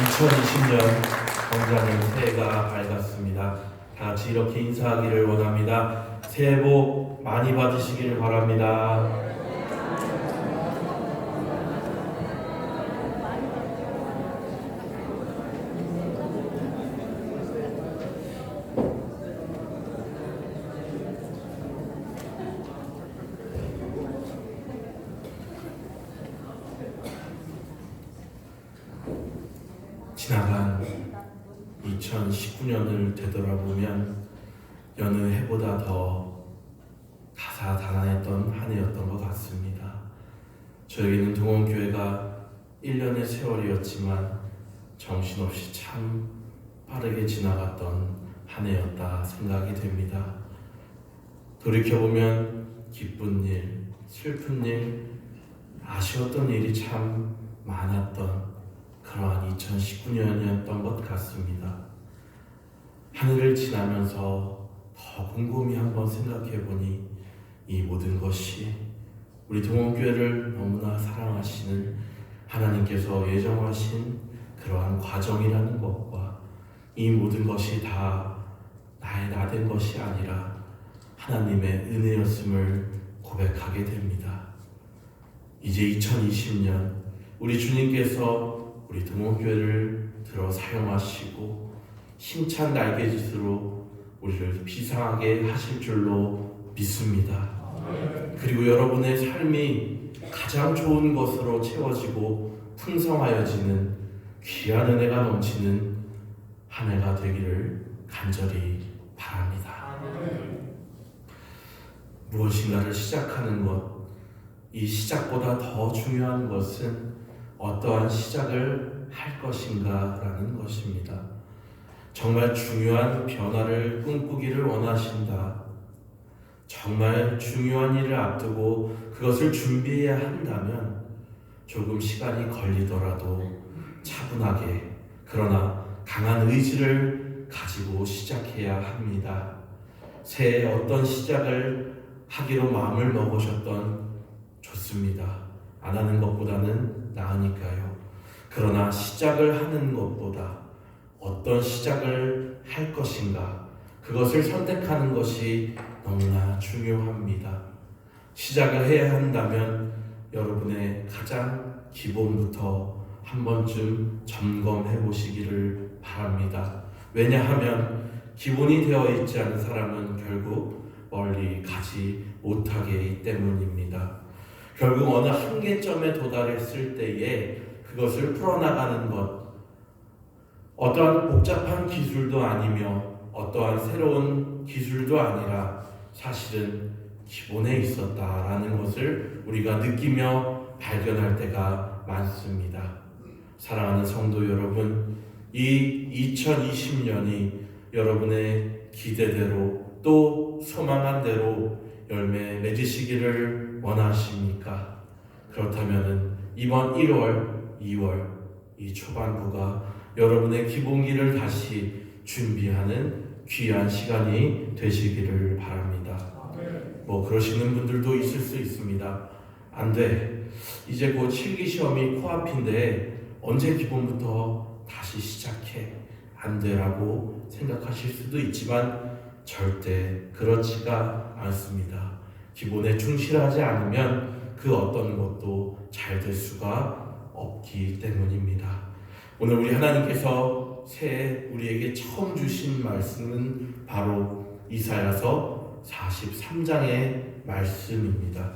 2020년 정자는 새해가 밝았습니다. 다 같이 이렇게 인사하기를 원합니다. 새해 복 많이 받으시길 바랍니다. 지나간 2019년을 되돌아보면 여느 해보다 더 한 해였던 것 같습니다. 저에게는 동원교회가 1년의 세월이었지만 정신없이 참 빠르게 지나갔던 한 해였다 생각이 됩니다. 돌이켜보면 기쁜 일, 슬픈 일, 아쉬웠던 일이 참 많았던 그러한 2019년이었던 것 같습니다. 하늘을 지나면서 더 곰곰이 한번 생각해 보니 이 모든 것이 우리 동원교회를 너무나 사랑하시는 하나님께서 예정하신 그러한 과정이라는 것과 이 모든 것이 다 나의 나 된 것이 아니라 하나님의 은혜였음을 고백하게 됩니다. 이제 2020년 우리 주님께서 우리 등원교회를 들어 사용하시고 힘찬 날개짓으로 우리를 비상하게 하실 줄로 믿습니다. 그리고 여러분의 삶이 가장 좋은 것으로 채워지고 풍성하여지는 귀한 은혜가 넘치는 한 해가 되기를 간절히 바랍니다. 무엇인가를 시작하는 것, 이 시작보다 더 중요한 것은 어떠한 시작을 할 것인가라는 것입니다. 정말 중요한 변화를 꿈꾸기를 원하신다. 정말 중요한 일을 앞두고 그것을 준비해야 한다면 조금 시간이 걸리더라도 차분하게 그러나 강한 의지를 가지고 시작해야 합니다. 새해 어떤 시작을 하기로 마음을 먹으셨던 좋습니다. 안 하는 것보다는 나으니까요. 그러나 시작을 하는 것보다 어떤 시작을 할 것인가, 그것을 선택하는 것이 너무나 중요합니다. 시작을 해야 한다면 여러분의 가장 기본부터 한 번쯤 점검해 보시기를 바랍니다. 왜냐하면 기본이 되어 있지 않은 사람은 결국 멀리 가지 못하기 때문입니다. 결국 어느 한계점에 도달했을 때에 그것을 풀어나가는 것, 어떠한 복잡한 기술도 아니며 어떠한 새로운 기술도 아니라 사실은 기본에 있었다라는 것을 우리가 느끼며 발견할 때가 많습니다. 사랑하는 성도 여러분, 이 2020년이 여러분의 기대대로 또 소망한 대로 열매 맺으시기를 원하십니까? 그렇다면 이번 1월, 2월 이 초반부가 여러분의 기본기를 다시 준비하는 귀한 시간이 되시기를 바랍니다. 뭐 그러시는 분들도 있을 수 있습니다. 안 돼. 이제 곧 실기 시험이 코앞인데 언제 기본부터 다시 시작해? 안 돼라고 생각하실 수도 있지만 절대 그렇지가 않습니다. 기본에 충실하지 않으면 그 어떤 것도 잘 될 수가 없기 때문입니다. 오늘 우리 하나님께서 새해 우리에게 처음 주신 말씀은 바로 이사야서 43장의 말씀입니다.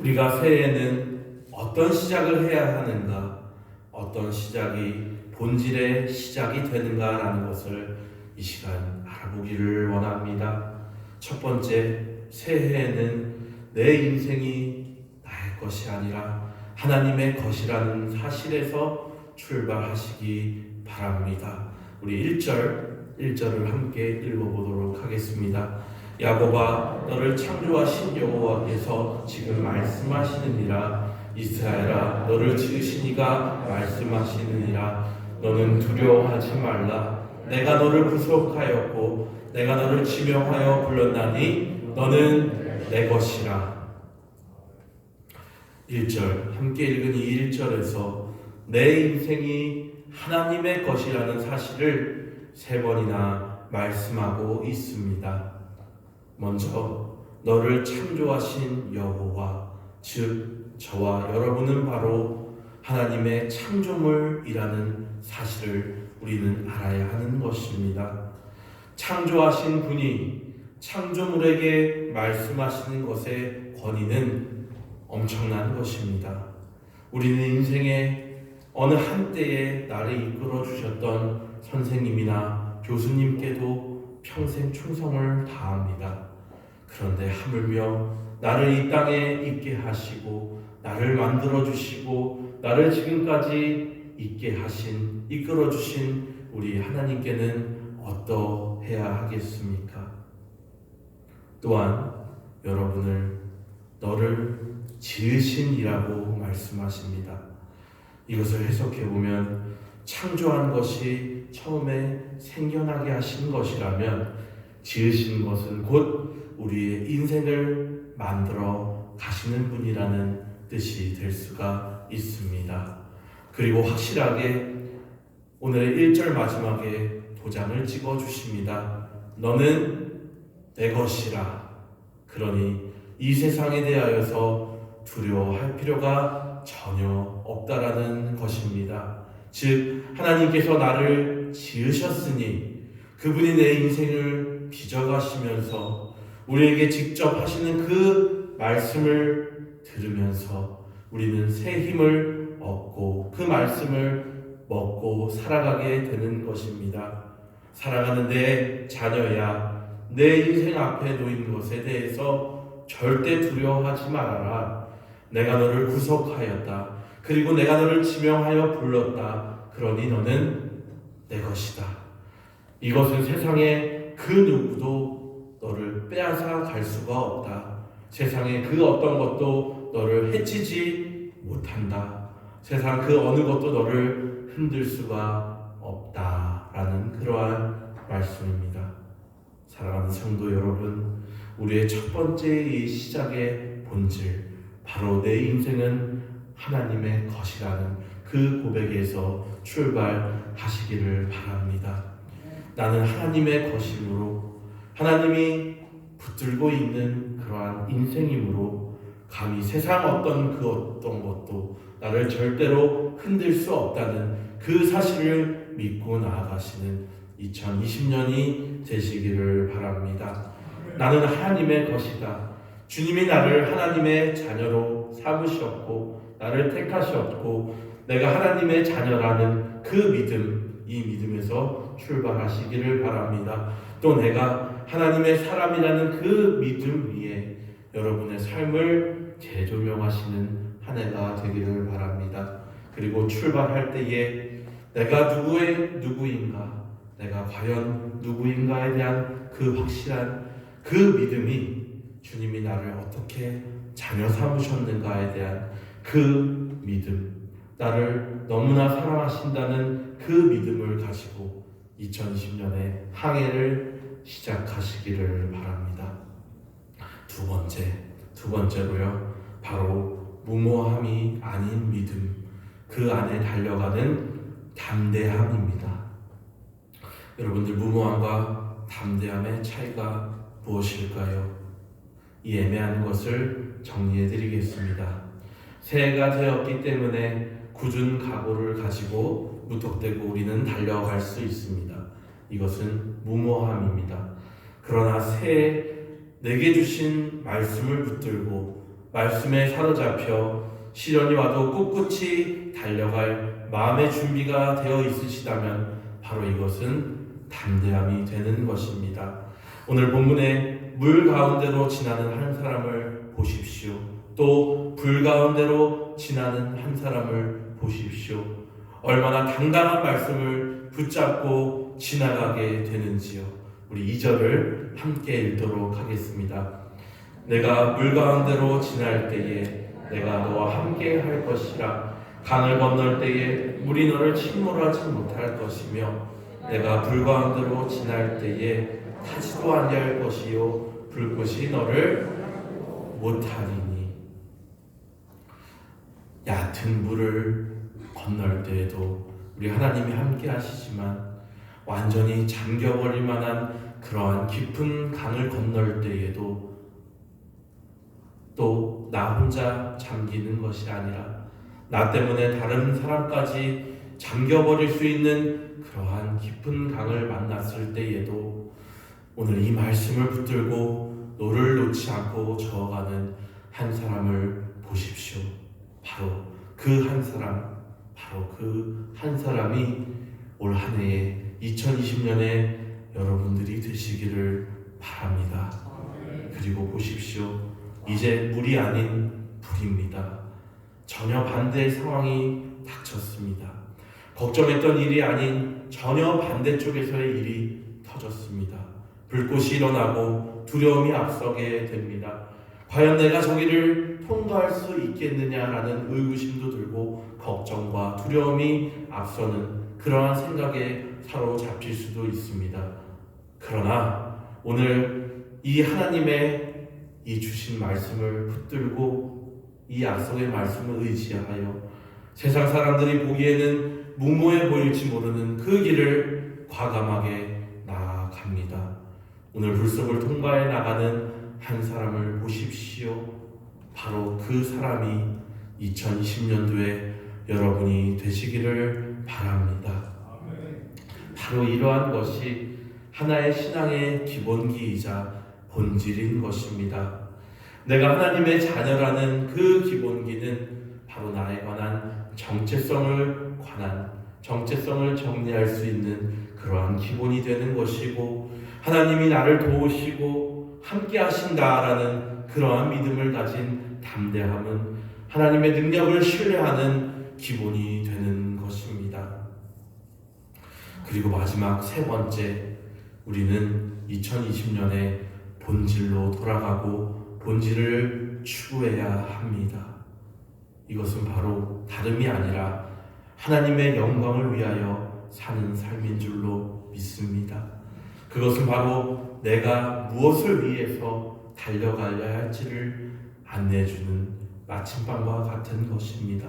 우리가 새해에는 어떤 시작을 해야 하는가, 어떤 시작이 본질의 시작이 되는가라는 것을 이 시간 알아보기를 원합니다. 첫 번째, 새해에는 내 인생이 나의 것이 아니라 하나님의 것이라는 사실에서 출발하시기 바랍니다. 우리 1절, 1절을 함께 읽어보도록 하겠습니다. 야곱아 너를 창조하신 여호와께서 지금 말씀하시느니라 이스라엘아 너를 지으신 이가 말씀하시느니라 너는 두려워하지 말라 내가 너를 구속하였고 내가 너를 지명하여 불렀나니 너는 내 것이라 1절 함께 읽은 이 1절에서 내 인생이 하나님의 것이라는 사실을 세 번이나 말씀하고 있습니다. 먼저 너를 창조하신 여호와 즉 저와 여러분은 바로 하나님의 창조물이라는 사실을 우리는 알아야 하는 것입니다. 창조하신 분이 창조물에게 말씀하시는 것의 권위는 엄청난 것입니다. 우리는 인생의 어느 한때에 나를 이끌어 주셨던 선생님이나 교수님께도 평생 충성을 다합니다. 그런데 하물며 나를 이 땅에 있게 하시고 나를 만들어 주시고 나를 지금까지 있게 하신 이끌어 주신 우리 하나님께는 어떠해야 하겠습니까? 또한 여러분을 너를 지으신이라고 말씀하십니다. 이것을 해석해 보면 창조한 것이 처음에 생겨나게 하신 것이라면 지으신 것은 곧 우리의 인생을 만들어 가시는 분이라는 뜻이 될 수가 있습니다. 그리고 확실하게 오늘의 1절 마지막에 도장을 찍어 주십니다. 너는 내 것이라. 그러니 이 세상에 대하여서 두려워할 필요가 전혀 없다라는 것입니다. 즉 하나님께서 나를 지으셨으니 그분이 내 인생을 빚어가시면서 우리에게 직접 하시는 그 말씀을 들으면서 우리는 새 힘을 얻고 그 말씀을 먹고 살아가게 되는 것입니다. 살아가는 내 자녀야 내 인생 앞에 놓인 것에 대해서 절대 두려워하지 말아라. 내가 너를 구속하였다. 그리고 내가 너를 지명하여 불렀다. 그러니 너는 내 것이다. 이것은 세상에 그 누구도 너를 빼앗아 갈 수가 없다. 세상에 그 어떤 것도 너를 해치지 못한다. 세상 그 어느 것도 너를 흔들 수가 없다 라는 그러한 말씀입니다. 사랑하는 성도 여러분, 우리의 첫 번째 이 시작의 본질, 바로 내 인생은 하나님의 것이라는 그 고백에서 출발하시기를 바랍니다. 나는 하나님의 것이므로 하나님이 붙들고 있는 그러한 인생이므로 감히 세상 어떤 그 어떤 것도 나를 절대로 흔들 수 없다는 그 사실을 믿고 나아가시는 2020년이 되시기를 바랍니다. 나는 하나님의 것이다. 주님이 나를 하나님의 자녀로 삼으셨고 나를 택하셨고 내가 하나님의 자녀라는 그 믿음 이 믿음에서 출발하시기를 바랍니다. 또 내가 하나님의 사람이라는 그 믿음 위에 여러분의 삶을 재조명하시는 한 해가 되기를 바랍니다. 그리고 출발할 때에 내가 누구의 누구인가, 내가 과연 누구인가에 대한 그 확실한 그 믿음이 주님이 나를 어떻게 자녀 삼으셨는가에 대한 그 믿음, 나를 너무나 사랑하신다는 그 믿음을 가지고 2020년에 항해를 시작하시기를 바랍니다. 두 번째, 두 번째로요. 바로 무모함이 아닌 믿음, 그 안에 달려가는 담대함입니다. 여러분들 무모함과 담대함의 차이가 무엇일까요? 이 애매한 것을 정리해 드리겠습니다. 새해가 되었기 때문에 굳은 각오를 가지고 무턱대고 우리는 달려갈 수 있습니다. 이것은 무모함입니다. 그러나 새해 내게 주신 말씀을 붙들고 말씀에 사로잡혀 시련이 와도 꿋꿋이 달려갈 마음의 준비가 되어 있으시다면 바로 이것은 담대함이 되는 것입니다. 오늘 본문에 물 가운데로 지나는 한 사람을 보십시오. 또 불 가운데로 지나는 한 사람을 보십시오. 얼마나 당당한 말씀을 붙잡고 지나가게 되는지요. 우리 이 절을 함께 읽도록 하겠습니다. 내가 물 가운데로 지날 때에 내가 너와 함께 할 것이라 강을 건널 때에 물이 너를 침몰하지 못할 것이며 내가 불 가운데로 지날 때에 타지도 아니할 것이요. 불꽃이 너를 못하리니. 얕은 물을 건널 때에도 우리 하나님이 함께 하시지만 완전히 잠겨버릴 만한 그러한 깊은 강을 건널 때에도 또 나 혼자 잠기는 것이 아니라 나 때문에 다른 사람까지 잠겨버릴 수 있는 그러한 깊은 강을 만났을 때에도 오늘 이 말씀을 붙들고 노를 놓지 않고 저어가는 한 사람을 보십시오. 바로 그 한 사람, 바로 그 한 사람이 올 한 해에 2020년에 여러분들이 되시기를 바랍니다. 그리고 보십시오. 이제 물이 아닌 불입니다. 전혀 반대의 상황이 닥쳤습니다. 걱정했던 일이 아닌 전혀 반대쪽에서의 일이 터졌습니다. 불꽃이 일어나고 두려움이 앞서게 됩니다. 과연 내가 저기를 통과할 수 있겠느냐라는 의구심도 들고 걱정과 두려움이 앞서는 그러한 생각에 사로잡힐 수도 있습니다. 그러나 오늘 이 하나님의 이 주신 말씀을 붙들고 이 약속의 말씀을 의지하여 세상 사람들이 보기에는 무모해 보일지 모르는 그 길을 과감하게 나아갑니다. 오늘 불속을 통과해 나가는 한 사람을 보십시오. 바로 그 사람이 2020년도에 여러분이 되시기를 바랍니다. 바로 이러한 것이 하나의 신앙의 기본기이자 본질인 것입니다. 내가 하나님의 자녀라는 그 기본기는 바로 나에 관한 정체성을 관한 정체성을 정리할 수 있는 그러한 기본이 되는 것이고 하나님이 나를 도우시고 함께 하신다라는 그러한 믿음을 가진 담대함은 하나님의 능력을 신뢰하는 기본이 되는 것입니다. 그리고 마지막 세 번째 우리는 2020년에 본질로 돌아가고 본질을 추구해야 합니다. 이것은 바로 다름이 아니라 하나님의 영광을 위하여 사는 삶인 줄로 믿습니다. 그것은 바로 내가 무엇을 위해서 달려가야 할지를 안내해주는 마침반과 같은 것입니다.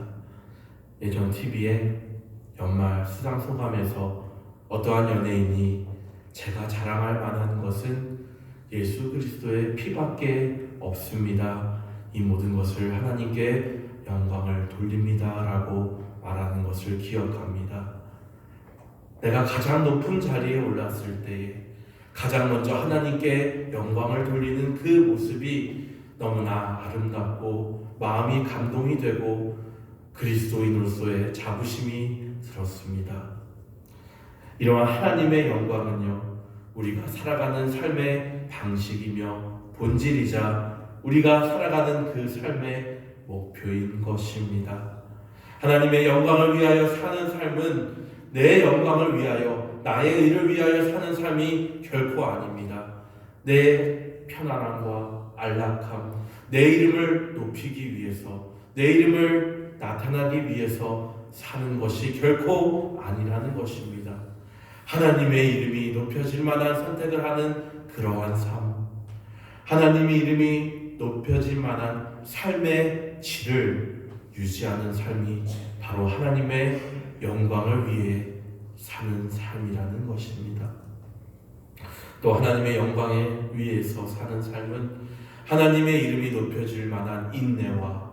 예전 TV에 연말 수상 소감에서 어떠한 연예인이 제가 자랑할 만한 것은 예수 그리스도의 피밖에 없습니다. 이 모든 것을 하나님께 영광을 돌립니다 라고 말하는 것을 기억합니다. 내가 가장 높은 자리에 올랐을 때에 가장 먼저 하나님께 영광을 돌리는 그 모습이 너무나 아름답고 마음이 감동이 되고 그리스도인으로서의 자부심이 들었습니다. 이러한 하나님의 영광은요, 우리가 살아가는 삶의 방식이며 본질이자 우리가 살아가는 그 삶의 목표인 것입니다. 하나님의 영광을 위하여 사는 삶은 내 영광을 위하여 나의 의를 위하여 사는 삶이 결코 아닙니다. 내 편안함과 안락함, 내 이름을 높이기 위해서 내 이름을 나타나기 위해서 사는 것이 결코 아니라는 것입니다. 하나님의 이름이 높여질 만한 선택을 하는 그러한 삶. 하나님의 이름이 높여질 만한 삶의 질을 유지하는 삶이 바로 하나님의 영광을 위해 사는 삶이라는 것입니다. 또 하나님의 영광에 위해서 사는 삶은 하나님의 이름이 높여질 만한 인내와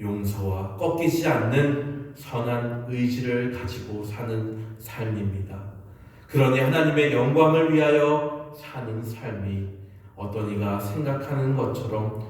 용서와 꺾이지 않는 선한 의지를 가지고 사는 삶입니다. 그러니 하나님의 영광을 위하여 사는 삶이 어떤 이가 생각하는 것처럼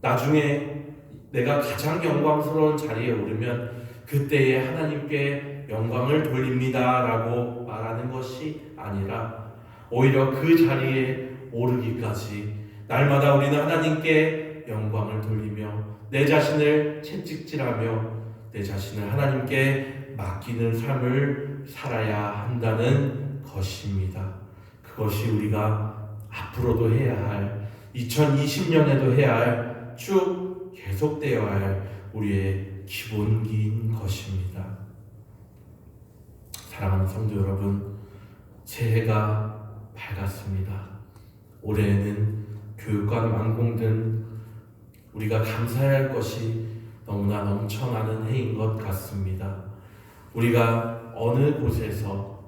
나중에 내가 가장 영광스러운 자리에 오르면 그때에 하나님께 영광을 돌립니다라고 말하는 것이 아니라 오히려 그 자리에 오르기까지 날마다 우리는 하나님께 영광을 돌리며 내 자신을 채찍질하며 내 자신을 하나님께 맡기는 삶을 살아야 한다는 것입니다. 그것이 우리가 앞으로도 해야 할 2020년에도 해야 할 쭉 계속되어야 할 우리의 기본기인 것입니다. 사랑하는 성도 여러분, 새해가 밝았습니다. 올해에는 교육관 완공된 우리가 감사해야 할 것이 너무나 넘쳐나는 해인 것 같습니다. 우리가 어느 곳에서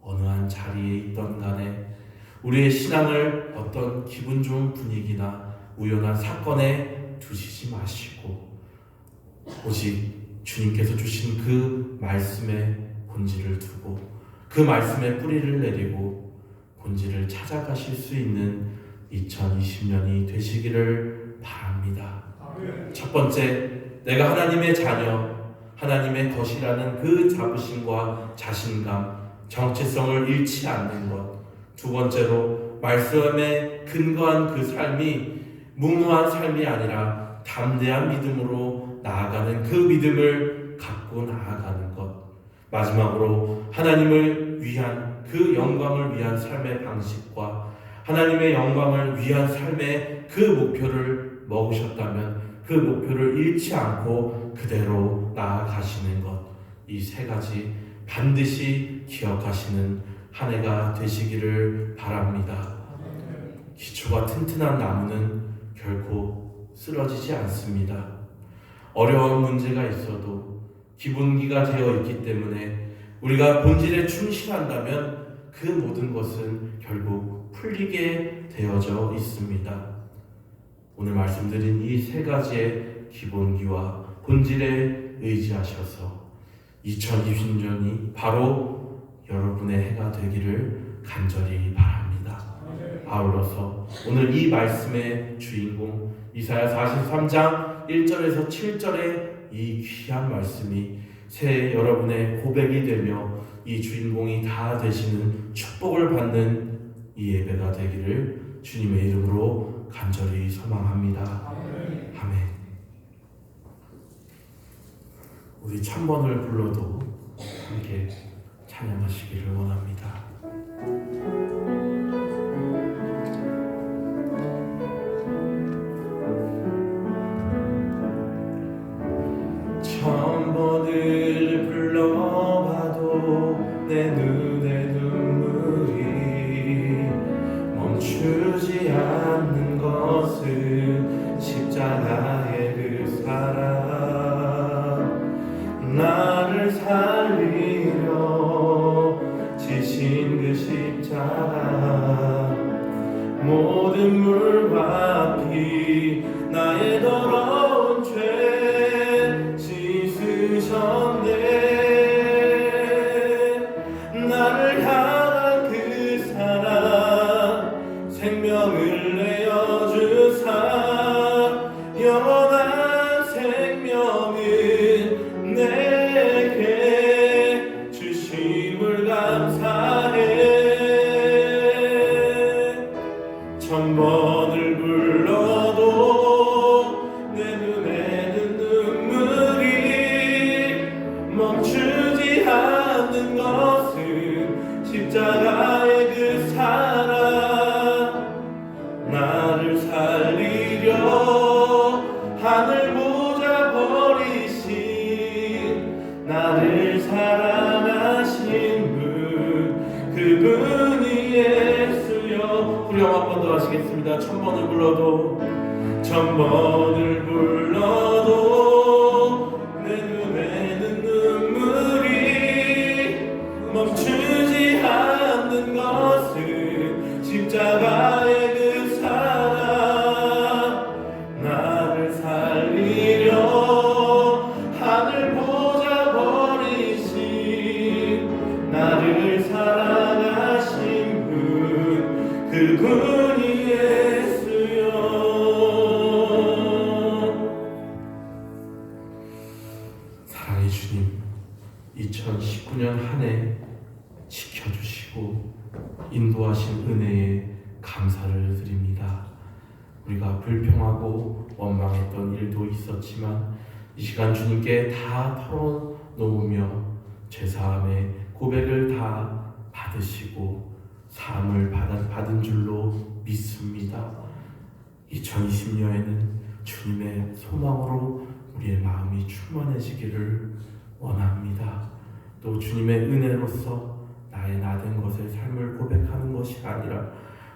어느 한 자리에 있던 간에 우리의 신앙을 어떤 기분 좋은 분위기나 우연한 사건에 두시지 마시고 오직 주님께서 주신 그 말씀의 본질을 두고 그 말씀의 뿌리를 내리고 본질을 찾아가실 수 있는 2020년이 되시기를 바랍니다. 첫 번째, 내가 하나님의 자녀, 하나님의 것이라는 그 자부심과 자신감, 정체성을 잃지 않는 것. 두 번째로, 말씀에 근거한 그 삶이 무모한 삶이 아니라 담대한 믿음으로 나아가는 그 믿음을 갖고 나아가는 것. 마지막으로, 하나님을 위한 그 영광을 위한 삶의 방식과 하나님의 영광을 위한 삶의 그 목표를 먹으셨다면 그 목표를 잃지 않고 그대로 나아가시는 것. 이 세 가지 반드시 기억하시는 한 해가 되시기를 바랍니다. 기초가 튼튼한 나무는 결코 쓰러지지 않습니다. 어려운 문제가 있어도 기본기가 되어 있기 때문에 우리가 본질에 충실한다면 그 모든 것은 결국 풀리게 되어져 있습니다. 오늘 말씀드린 이 세 가지의 기본기와 본질에 의지하셔서 2020년이 바로 여러분의 해가 되기를 간절히 바랍니다. 아울러서 오늘 이 말씀의 주인공 이사야 43장 1절에서 7절의 이 귀한 말씀이 새해 여러분의 고백이 되며 이 주인공이 다 되시는 축복을 받는 이 예배가 되기를 주님의 이름으로 간절히 소망합니다. 아멘. 우리 천 번을 불러도 함께 찬양하시기를 원합니다. 내 눈에 분 그분이 예수여. 우리 한번 더 하시겠습니다. 천 번을 불러도 천 번을 불러 사랑의 주님 2019년 한 해 지켜주시고 인도하신 은혜에 감사를 드립니다. 우리가 불평하고 원망했던 일도 있었지만 이 시간 주님께 다 털어놓으며 죄사함의 고백을 다 받으시고 사함을 받은 줄로 믿습니다. 2020년에는 주님의 소망으로 우리의 마음이 충만해지기를 원합니다. 또 주님의 은혜로서 나의 나된 것의 삶을 고백하는 것이 아니라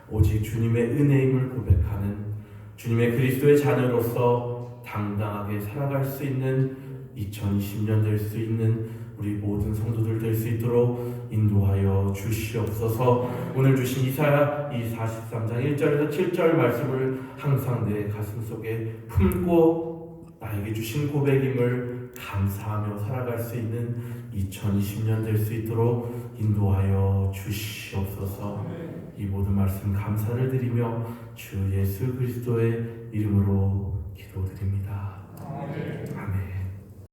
오직 주님의 은혜임을 고백하는 주님의 그리스도의 자녀로서 당당하게 살아갈 수 있는 2020년 될 수 있는 우리 모든 성도들 될 수 있도록 인도하여 주시옵소서. 오늘 주신 이사야 이 43장 1절에서 7절 말씀을 항상 내 가슴 속에 품고 나에게 주신 고백임을 감사하며 살아갈 수 있는 2020년 될 수 있도록 인도하여 주시옵소서. 이 모든 말씀 감사를 드리며 주 예수 그리스도의 이름으로 기도드립니다. 아멘.